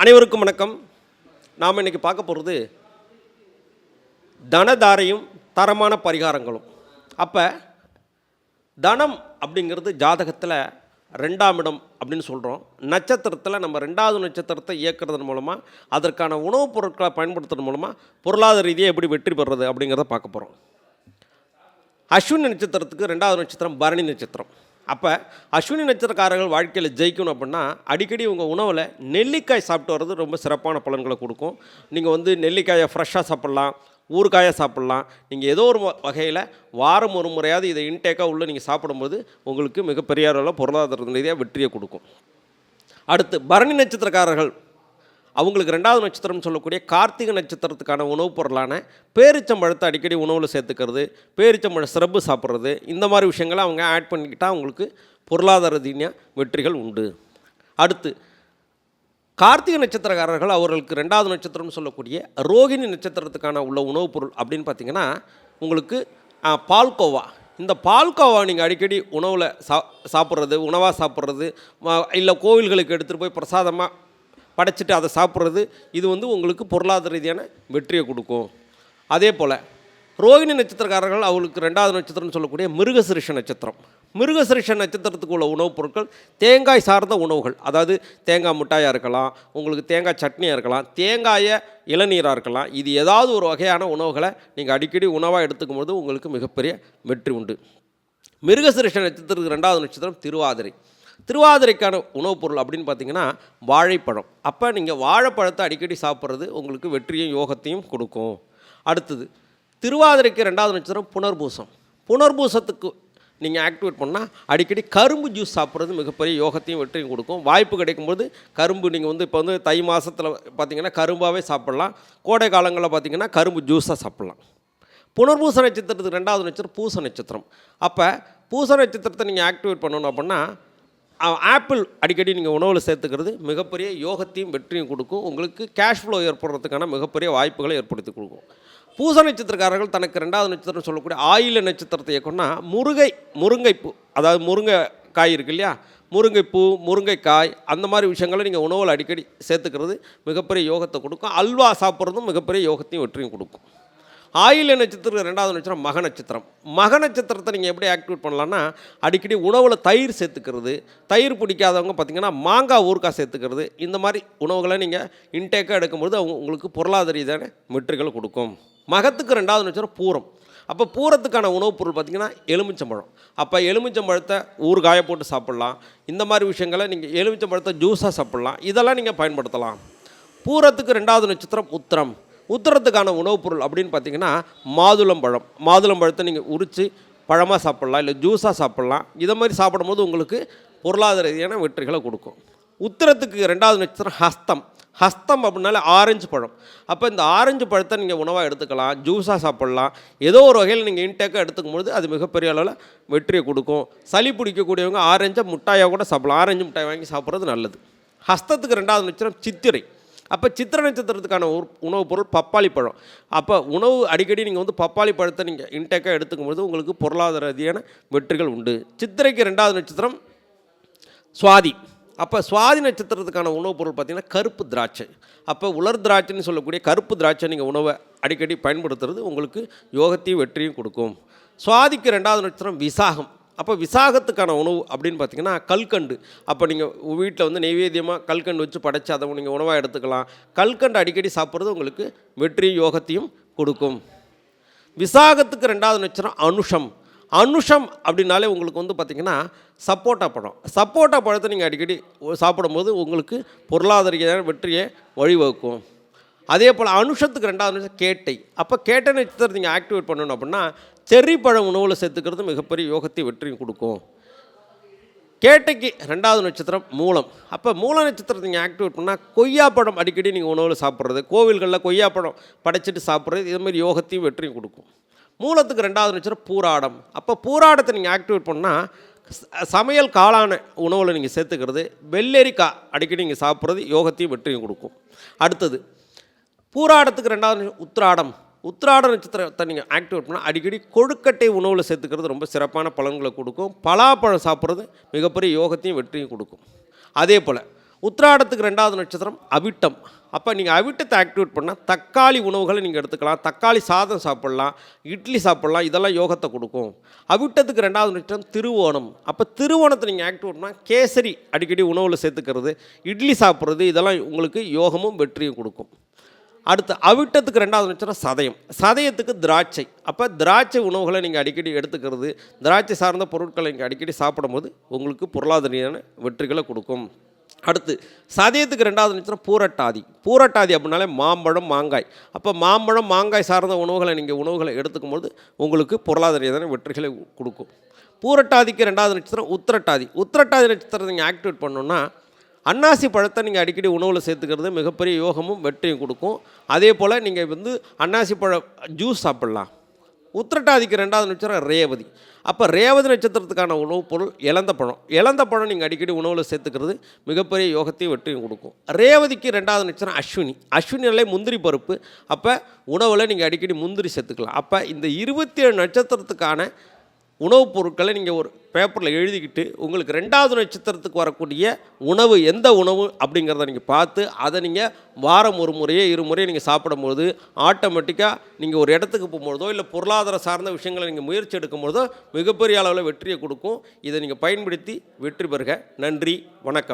அனைவருக்கும் வணக்கம். நாம் இன்றைக்கி பார்க்க போகிறது தனதாரையும் தரமான பரிகாரங்களும். அப்போ தனம் அப்படிங்கிறது ஜாதகத்தில் ரெண்டாம் இடம் அப்படின்னு சொல்கிறோம் நட்சத்திரத்தில் நம்ம ரெண்டாவது நட்சத்திரத்தை இயக்குறதன் மூலமாக அதற்கான உணவுப் பொருட்களை பயன்படுத்துறது மூலமாக பொருளாதார ரீதியாக எப்படி வெற்றி பெறுறது அப்படிங்கிறத பார்க்க போகிறோம் அஸ்வின் நட்சத்திரத்துக்கு ரெண்டாவது நட்சத்திரம் பரணி நட்சத்திரம். அப்போ அஸ்வினி நட்சத்திரக்காரர்கள் வாழ்க்கையில் ஜெயிக்கணும் அப்படின்னா அடிக்கடி உங்கள் உணவில் நெல்லிக்காய் சாப்பிட்டு வர்றது ரொம்ப சிறப்பான பலன்களை கொடுக்கும். நீங்கள் வந்து நெல்லிக்காயை ஃப்ரெஷ்ஷாக சாப்பிட்லாம் ஊறுகாயாக சாப்பிட்லாம். நீங்கள் ஏதோ ஒரு வகையில் வாரம் ஒரு முறையாவது இதை இன்டேக்காக உள்ளே நீங்கள் சாப்பிடும்போது உங்களுக்கு மிகப்பெரிய அளவில் பொருளாதார ரீதியாக வெற்றியை கொடுக்கும். அடுத்து பரணி நட்சத்திரக்காரர்கள் அவங்களுக்கு ரெண்டாவது நட்சத்திரம் சொல்லக்கூடிய கார்த்திகை நட்சத்திரத்துக்கான உணவுப் பொருளான பேரிச்சம்பழத்தை அடிக்கடி உணவில் சேர்த்துக்கிறது பேரிச்சம்பழ சிறப்பு சாப்பிட்றது இந்த மாதிரி விஷயங்களை அவங்க ஆட் பண்ணிக்கிட்டால் அவங்களுக்கு பொருளாதார ரீதியாக வெற்றிகள் உண்டு. அடுத்து கார்த்திகை நட்சத்திரக்காரர்கள் அவர்களுக்கு ரெண்டாவது நட்சத்திரம்னு சொல்லக்கூடிய ரோகிணி நட்சத்திரத்துக்கான உள்ள உணவுப் பொருள் அப்படின்னு பார்த்தீங்கன்னா உங்களுக்கு பால்கோவா. இந்த பால்கோவா நீங்கள் அடிக்கடி உணவில் சா சாப்பிட்றது உணவாக சாப்பிட்றது இல்லை கோவில்களுக்கு எடுத்துகிட்டு போய் பிரசாதமாக படைச்சிட்டு அதை சாப்பிட்றது இது வந்து உங்களுக்கு பொருளாதார ரீதியான வெற்றியை கொடுக்கும். அதே போல் ரோகிணி நட்சத்திரக்காரர்கள் அவங்களுக்கு ரெண்டாவது நட்சத்திரம்னு சொல்லக்கூடிய மிருகசிருஷ நட்சத்திரம். மிருகசிருஷ நட்சத்திரத்துக்கு உள்ள உணவுப் பொருட்கள் தேங்காய் சார்ந்த உணவுகள். அதாவது தேங்காய் மிட்டாயாக இருக்கலாம் உங்களுக்கு தேங்காய் சட்னியாக இருக்கலாம் தேங்காயை இளநீராக இருக்கலாம். இது ஏதாவது ஒரு வகையான உணவுகளை நீங்கள் அடிக்கடி உணவாக எடுத்துக்கும் போது உங்களுக்கு மிகப்பெரிய வெற்றி உண்டு. மிருகசிருஷ நட்சத்திரத்துக்கு ரெண்டாவது நட்சத்திரம் திருவாதிரை. திருவாதிரைக்கான உணவுப் பொருள் அப்படின்னு பார்த்தீங்கன்னா வாழைப்பழம். அப்போ நீங்கள் வாழைப்பழத்தை அடிக்கடி சாப்பிட்றது உங்களுக்கு வெற்றியும் யோகத்தையும் கொடுக்கும். அடுத்தது திருவாதிரைக்கு ரெண்டாவது நட்சத்திரம் புனர்பூசம். புனர்பூசத்துக்கு நீங்கள் ஆக்டிவேட் பண்ணால் அடிக்கடி கரும்பு ஜூஸ் சாப்பிட்றது மிகப்பெரிய யோகத்தையும் வெற்றியும் கொடுக்கும். வாய்ப்பு கிடைக்கும்போது கரும்பு நீங்கள் வந்து இப்போ வந்து தை மாதத்தில் பார்த்தீங்கன்னா கரும்பாகவே சாப்பிட்லாம். கோடை காலங்களில் பார்த்தீங்கன்னா கரும்பு ஜூஸாக சாப்பிட்லாம். புனர்பூச நட்சத்திரத்துக்கு ரெண்டாவது நட்சத்திரம் பூச நட்சத்திரம். அப்போ பூச நட்சத்திரத்தை நீங்கள் ஆக்டிவேட் பண்ணணும் அப்படின்னா ஆப்பிள் அடிக்கடி நீங்கள் உணவில் சேர்த்துக்கிறது மிகப்பெரிய யோகத்தையும் வெற்றியும் கொடுக்கும். உங்களுக்கு கேஷ் ஃப்ளோ ஏற்படுறதுக்கான மிகப்பெரிய வாய்ப்புகளை ஏற்படுத்தி கொடுக்கும். பூச நட்சத்திரக்காரர்கள் தனக்கு ரெண்டாவது நட்சத்திரம் சொல்லக்கூடிய ஆயில நட்சத்திரத்தை இயக்கம்னா முருங்கை முருங்கைப்பூ அதாவது முருங்கை காய் இருக்கு இல்லையா? முருங்கைப்பூ முருங்கைக்காய் அந்த மாதிரி விஷயங்களை நீங்கள் உணவில் அடிக்கடி சேர்த்துக்கிறது மிகப்பெரிய யோகத்தை கொடுக்கும். அல்வா சாப்பிட்றதும் மிகப்பெரிய யோகத்தையும் வெற்றியும் கொடுக்கும். ஆயில்ய நட்சத்திரம் ரெண்டாவது நட்சத்திரம் மக நட்சத்திரம். மக நட்சத்திரத்தை நீங்கள் எப்படி ஆக்டிவேட் பண்ணலான்னா அடிக்கடி உணவில் தயிர் சேர்த்துக்கிறது. தயிர் பிடிக்காதவங்க பார்த்தீங்கன்னா மாங்காய் ஊறுக்காய் சேர்த்துக்கிறது. இந்த மாதிரி உணவுகளை நீங்கள் இன்டேக்காக எடுக்கும்பொழுது அவங்க உங்களுக்கு பொருளாதார ரீதியான வெற்றிகள் கொடுக்கும். மகத்துக்கு ரெண்டாவது நட்சத்திரம் பூரம். அப்போ பூரத்துக்கான உணவுப் பொருள் பார்த்திங்கன்னா எலுமிச்சம்பழம். அப்போ எலுமிச்சம்பழத்தை ஊறுகாய போட்டு சாப்பிட்லாம். இந்த மாதிரி விஷயங்களை நீங்கள் எலுமிச்சம்பழத்தை ஜூஸாக சாப்பிட்லாம். இதெல்லாம் நீங்கள் பயன்படுத்தலாம். பூரத்துக்கு ரெண்டாவது நட்சத்திரம் உத்திரம். உத்தரத்துக்கான உணவுப் பொருள் அப்படின்னு பார்த்தீங்கன்னா மாதுளம்பழம் மாதுளம்பழத்தை நீங்கள் உரித்து பழமாக சாப்பிட்லாம் இல்லை ஜூஸாக சாப்பிட்லாம். இதை மாதிரி சாப்பிடும்போது உங்களுக்கு பொருளாதார ரீதியான வெற்றிகளை கொடுக்கும். உத்தரத்துக்கு ரெண்டாவது நட்சத்திரம் ஹஸ்தம். ஹஸ்தம் அப்படின்னாலே ஆரஞ்சு பழம். அப்போ இந்த ஆரஞ்சு பழத்தை நீங்கள் உணவாக எடுத்துக்கலாம் ஜூஸாக சாப்பிட்லாம். ஏதோ ஒரு வகையில் நீங்கள் இன்டேக்காக எடுத்துக்கும் பொழுது அது மிகப்பெரிய அளவில் வெற்றியை கொடுக்கும். சளி பிடிக்கக்கூடியவங்க ஆரஞ்சை முட்டாயாக கூட சாப்பிட்லாம். ஆரஞ்சு முட்டாய் வாங்கி சாப்பிட்றது நல்லது. ஹஸ்தத்துக்கு ரெண்டாவது நட்சத்திரம் சித்திரை. அப்போ சித்திர நட்சத்திரத்துக்கான உணவுப் பொருள் பப்பாளி பழம். அப்போ உணவு அடிக்கடி நீங்கள் வந்து பப்பாளி பழத்தை நீங்கள் இன்டேக்காக எடுத்துக்கும் பொழுது உங்களுக்கு பொருளாதார ரீதியான வெற்றிகள் உண்டு. சித்திரைக்கு ரெண்டாவது நட்சத்திரம் சுவாதி. அப்போ சுவாதி நட்சத்திரத்துக்கான உணவுப் பொருள் பார்த்திங்கன்னா கருப்பு திராட்சை. அப்போ உலர் திராட்சைன்னு சொல்லக்கூடிய கருப்பு திராட்சை நீங்கள் உணவை அடிக்கடி பயன்படுத்துறது உங்களுக்கு யோகத்தையும் வெற்றியும் கொடுக்கும். சுவாதிக்கு ரெண்டாவது நட்சத்திரம் விசாகம். அப்போ விசாகத்துக்கான உணவு அப்படின்னு பார்த்தீங்கன்னா கல்கண்டு. அப்போ நீங்கள் வீட்டில் வந்து நைவேத்தியமாக கல்கண்டு வச்சு படைச்சு அதை நீங்கள் உணவாக எடுத்துக்கலாம். கல்கண்டு அடிக்கடி சாப்பிட்றது உங்களுக்கு வெற்றியும் யோகத்தையும் கொடுக்கும். விசாகத்துக்கு ரெண்டாவது நட்சத்திரம் அனுஷம். அனுஷம் அப்படின்னாலே உங்களுக்கு வந்து பார்த்திங்கன்னா சப்போட்டா பழம். சப்போட்டா பழத்தை நீங்கள் அடிக்கடி சாப்பிடும்போது உங்களுக்கு பொருளாதார வெற்றியை வழிவகுக்கும். அதே போல் அனுஷத்துக்கு ரெண்டாவது நட்சத்திரம் கேட்டை. அப்போ கேட்டை நட்சத்திரத்தை நீங்கள் ஆக்டிவேட் பண்ணணும் அப்படின்னா செர்ரிப்பழம் உணவில் சேர்த்துக்கிறது மிகப்பெரிய யோகத்தை வெற்றியும் கொடுக்கும். கேட்டைக்கு ரெண்டாவது நட்சத்திரம் மூலம். அப்போ மூல நட்சத்திரத்தை நீங்கள் ஆக்டிவேட் பண்ணால் கொய்யாப்பழம் அடிக்கடி நீங்கள் உணவில் சாப்பிட்றது கோவில்களில் கொய்யாப்பழம் படைச்சிட்டு சாப்பிட்றது இது மாதிரி யோகத்தையும் வெற்றியும் கொடுக்கும். மூலத்துக்கு ரெண்டாவது நட்சத்திரம் பூராடம். அப்போ பூராடத்தை நீங்கள் ஆக்டிவேட் பண்ணால் சமையல் காளான உணவில் நீங்கள் சேர்த்துக்கிறது வெள்ளரிக்காய் அடிக்கடி நீங்கள் சாப்பிட்றது யோகத்தையும் வெற்றியும் கொடுக்கும். அடுத்தது பூராடத்துக்கு ரெண்டாவது உத்திராடம். உத்திராட நட்சத்திரத்தை நீங்கள் ஆக்டிவேட் பண்ணால் அடிக்கடி கொழுக்கட்டை உணவில் சேர்த்துக்கிறது ரொம்ப சிறப்பான பலன்களை கொடுக்கும். பலாப்பழம் சாப்பிட்றது மிகப்பெரிய யோகத்தையும் வெற்றியும் கொடுக்கும். அதே போல் உத்திராடத்துக்கு ரெண்டாவது நட்சத்திரம் அவிட்டம். அப்போ நீங்கள் அவிட்டத்தை ஆக்டிவேட் பண்ணால் தக்காளி உணவுகளை நீங்கள் எடுத்துக்கலாம். தக்காளி சாதம் சாப்பிட்லாம். இட்லி சாப்பிட்லாம். இதெல்லாம் யோகத்தை கொடுக்கும். அவிட்டத்துக்கு ரெண்டாவது நட்சத்திரம் திருவோணம். அப்போ திருவோணத்தை நீங்கள் ஆக்டிவேட் பண்ணால் கேசரி அடிக்கடி உணவில் சேர்த்துக்கிறது இட்லி சாப்பிட்றது இதெல்லாம் உங்களுக்கு யோகமும் வெற்றியும் கொடுக்கும். அடுத்து அவிட்டத்துக்கு ரெண்டாவது நட்சத்திரம் சதயம். சதயத்துக்கு திராட்சை. அப்போ திராட்சை உணவுகளை நீங்கள் அடிக்கடி எடுத்துக்கிறது திராட்சை சார்ந்த பொருட்களை நீங்கள் அடிக்கடி சாப்பிடும்போது உங்களுக்கு பொருளாதார வெற்றிகளை கொடுக்கும். அடுத்து சதயத்துக்கு ரெண்டாவது நட்சத்திரம் பூரட்டாதி. பூரட்டாதி அப்படின்னாலே மாம்பழம் மாங்காய். அப்போ மாம்பழம் மாங்காய் சார்ந்த உணவுகளை நீங்கள் உணவுகளை எடுத்துக்கும்போது உங்களுக்கு பொருளாதார வெற்றிகளை கொடுக்கும். பூரட்டாதிக்கு ரெண்டாவது நட்சத்திரம் உத்திரட்டாதி. உத்திரட்டாதி நட்சத்திரத்தை நீங்கள் ஆக்டிவேட் பண்ணோன்னா அன்னாசி பழத்தை நீங்கள் அடிக்கடி உணவில் சேர்த்துக்கிறது மிகப்பெரிய யோகமும் வெற்றியும் கொடுக்கும். அதே போல் நீங்கள் வந்து அன்னாசி பழ ஜூஸ் சாப்பிட்லாம். உத்திரட்டாதிக்கு ரெண்டாவது நட்சத்திரம் ரேவதி. அப்போ ரேவதி நட்சத்திரத்துக்கான உணவுப் பொருள் இழந்த பழம். இழந்த பழம் நீங்கள் அடிக்கடி உணவில் சேர்த்துக்கிறது மிகப்பெரிய யோகத்தையும் வெற்றியும் கொடுக்கும். ரேவதிக்கு ரெண்டாவது நட்சத்திரம் அஸ்வினி. அஸ்வினிலே முந்திரி பருப்பு. அப்போ உணவில் நீங்கள் அடிக்கடி முந்திரி சேர்த்துக்கலாம். அப்போ இந்த இருபத்தி ஏழு நட்சத்திரத்துக்கான உணவுப் பொருட்களை நீங்கள் ஒரு பேப்பரில் எழுதிக்கிட்டு உங்களுக்கு ரெண்டாவது நட்சத்திரத்துக்கு வரக்கூடிய உணவு எந்த உணவு அப்படிங்கிறத நீங்கள் பார்த்து அதை நீங்கள் வாரம் ஒரு முறையே இரு முறையே நீங்கள் சாப்பிடும்போது ஆட்டோமேட்டிக்காக நீங்கள் ஒரு இடத்துக்கு போகும்போதோ இல்லை பொருளாதார சார்ந்த விஷயங்களை நீங்கள் முயற்சி எடுக்கும்பொழுதோ மிகப்பெரிய அளவில் வெற்றியை கொடுக்கும். இதை நீங்கள் பயன்படுத்தி வெற்றி பெறுக. நன்றி. வணக்கம்.